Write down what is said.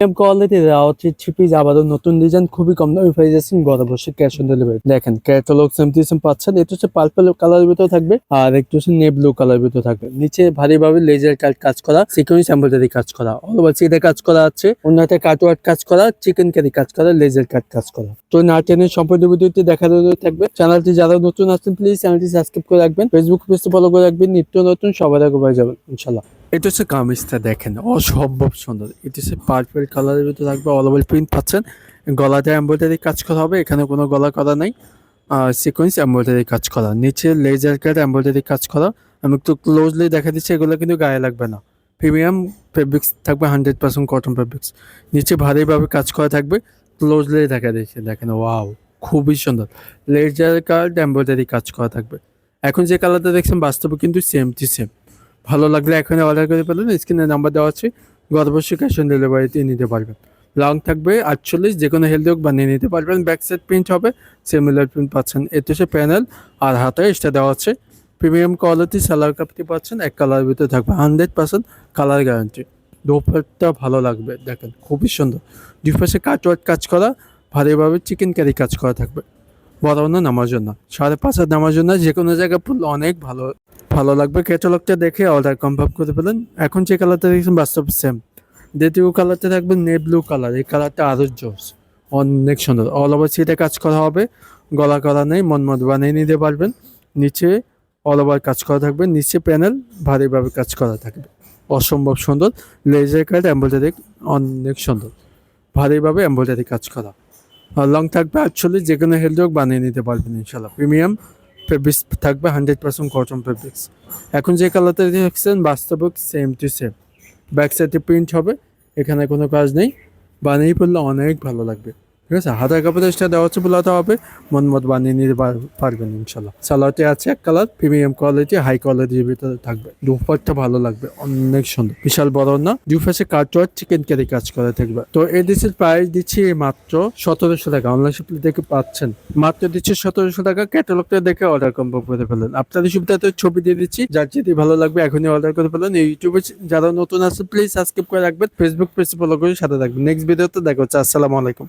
Premium নতুন design খুবই কম cash on delivery দেখেন পাচ্ছেন, এটা হচ্ছে পার্পল ভিতরে থাকবে, আর একটু হচ্ছে নে ভিতরে থাকবে। নিচে লেজার কাট কাজ করা কাজ করা। কাজ করা আছে কাটওয়ার্ক কাজ করা চিকেন কারি কাজ করা লেজার কাট কাজ করা। তো দেখা থাকবে। যারা নতুন করে রাখবেন। ফেসবুক করে রাখবেন। নিত্য নতুন সবার আগে এটা হচ্ছে কামিজটা দেখেন, অসম্ভব সুন্দর। এটা হচ্ছে পার্পল কালারের ভিতরে থাকবে অল ওভার প্রিন্ট পাচ্ছেন। গলাতে এমব্রয়ডারি কাজ করা হবে, এখানে কোনো গলা করা নাই। সিকোয়েন্স এমব্রয়ডারি কাজ করা, নিচে লেজার কাট এমব্রয়ডারি কাজ করা। আমি একটু ক্লোজলি দেখা দিচ্ছি, এগুলো কিন্তু গায়ে লাগবে না। প্রিমিয়াম ফেব্রিক্স থাকবে হান্ড্রেড পার্সেন্ট কটন ফেব্রিক্স নিচে ভারীভাবে কাজ করা থাকবে ক্লোজলি দেখা দিচ্ছে, দেখেন ওয়াও খুবই সুন্দর। লেজার কাট এমব্রয়ডারি কাজ করা থাকবে। এখন যে কালারটা দেখছেন, বাস্তবে কিন্তু সেম টু সেম ভালো লাগলে এখানে অর্ডার করে ফেলুন, স্ক্রিনে নাম্বার দেওয়া আছে গর্ভবর্ষ ক্যাশ অন ডেলিভারিতে নিতে পারবেন। লং থাকবে আটচল্লিশ যে কোনো হেলদি হোক বানিয়ে নিতে পারবেন। ব্যাক সাইড প্রিন্ট হবে সিমিলার প্রিন্ট পাচ্ছেন। এতে সে প্যানেল আর হাতে এক্সট্রা দেওয়া আছে। প্রিমিয়াম কোয়ালিটি সালোয়ার কাপটি পাচ্ছেন, এক কালার ভিতরে থাকবে হান্ড্রেড পার্সেন্ট কালার গ্যারান্টি দোপারটা ভালো লাগবে, দেখেন, খুবই সুন্দর। দুই পাশে কাটওয়ার্ক কাজ করা ভারীভাবে চিকেন কারি কাজ করা থাকবে। বড় না নামার জন্য। সাড়ে পাঁচ নামার জন্য যে কোনো জায়গায় পড়লে অনেক ভালো ভালো লাগবে। ক্যাটালগটা দেখে অর্ডার কনফার্ম করে ফেলেন। এখন যে কালারটা দেখছেন, বাস্তব সেম দ্বিতীয় কালারটা থাকবে নে ব্লু কালার এই কালারটা আরও জোস অনেক সুন্দর। অল ওভার সিটে কাজ করা হবে। গলা করা নেই, মন মত বানিয়ে নিতে পারবেন। নিচে অল ওভার কাজ করা থাকবে। নিচে প্যানেল ভারীভাবে কাজ করা থাকবে। অসম্ভব সুন্দর। লেজার কাট এম্ব্রয়ডারি অনেক সুন্দর। ভারীভাবে এম্ব্রয়ডারি কাজ করা। লং থাকবে অ্যাকচুয়ালি যে কোনো হেলদি হোক বানিয়ে নিতে পারবেন ইনশাল্লাহ প্রিমিয়াম ফেব্রিক্স থাকবে হান্ড্রেড পার্সেন্ট কটন ফেব্রিক্স এখন যে কালারটা দেখছেন, বাস্তবিক সেম টু সেম ব্যাক সাইডে প্রিন্ট হবে, এখানে কোনো কাজ নেই। বানিয়ে পড়লে অনেক ভালো লাগবে। ঠিক আছে? হাতের এক্সট্রা দেওয়া হচ্ছে বোলাতে হবে। মন মত বানিয়ে নিতে পারবেন ইনশাল্লাহ। সালোয়ারটি আছে এক কালার প্রিমিয়াম কোয়ালিটি হাই কোয়ালিটির ভিতরে থাকবে। দুপারটা ভালো লাগবে, অনেক সুন্দর। বিশাল বড় না, দুই পাশে কাটওয়ার চিকেন কারি কাজ করে থাকবে। তো এই ডিসের প্রাইস দিচ্ছি মাত্র সতেরোশো টাকা। অনলাইন শপিং দেখে পাচ্ছেন। মাত্র দিচ্ছি সতেরোশো টাকা। ক্যাটালগটা দেখে অর্ডার কনফার্ম করে ফেলেন আপনাদের সুবিধাতে ছবি দিয়ে দিচ্ছি। যার যেটি ভালো লাগবে এখনই অর্ডার করে ফেলেন। ইউটিউবে যারা নতুন আছে প্লিজ সাবস্ক্রাইব করে রাখবেন। ফেসবুক পেজ ফলো করে সাথে থাকবেন। নেক্সট ভিডিওতে দেখা হচ্ছে। আসসালামু আলাইকুম।